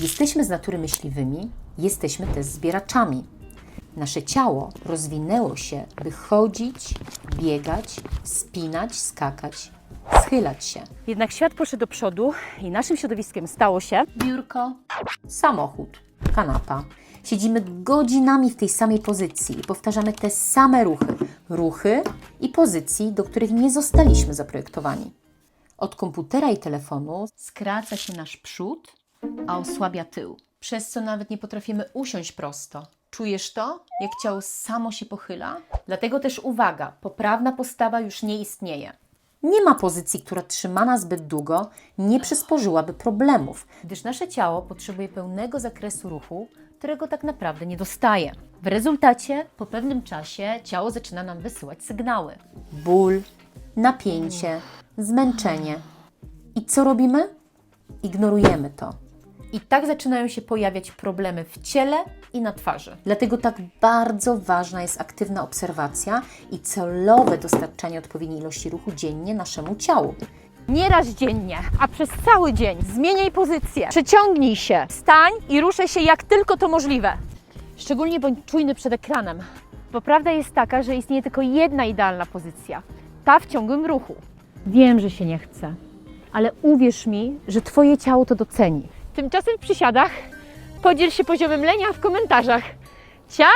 Jesteśmy z natury myśliwymi, jesteśmy też zbieraczami. Nasze ciało rozwinęło się, by chodzić, biegać, spinać, skakać, schylać się. Jednak świat poszedł do przodu i naszym środowiskiem stało się Biurko, samochód, kanapa. Siedzimy godzinami w tej samej pozycji i powtarzamy te same ruchy. Ruchy i pozycji, do których nie zostaliśmy zaprojektowani. Od komputera i telefonu skraca się nasz przód, a osłabia tył, przez co nawet nie potrafimy usiąść prosto. Czujesz to, jak ciało samo się pochyla? Dlatego też uwaga, poprawna postawa już nie istnieje. Nie ma pozycji, która trzymana zbyt długo nie przysporzyłaby problemów, gdyż nasze ciało potrzebuje pełnego zakresu ruchu, którego tak naprawdę nie dostaje. W rezultacie, po pewnym czasie, ciało zaczyna nam wysyłać sygnały: ból, napięcie, zmęczenie. I co robimy? Ignorujemy to. I tak zaczynają się pojawiać problemy w ciele i na twarzy. Dlatego tak bardzo ważna jest aktywna obserwacja i celowe dostarczanie odpowiedniej ilości ruchu dziennie naszemu ciału. nie raz dziennie, a przez cały dzień. Zmieniaj pozycję, przeciągnij się, stań i ruszaj się jak tylko to możliwe. Szczególnie bądź czujny przed ekranem, bo prawda jest taka, że istnieje tylko jedna idealna pozycja ta w ciągłym ruchu. Wiem, że się nie chce, ale uwierz mi, że Twoje ciało to doceni. Tymczasem w przysiadach podziel się poziomem lenia w komentarzach. Ciao!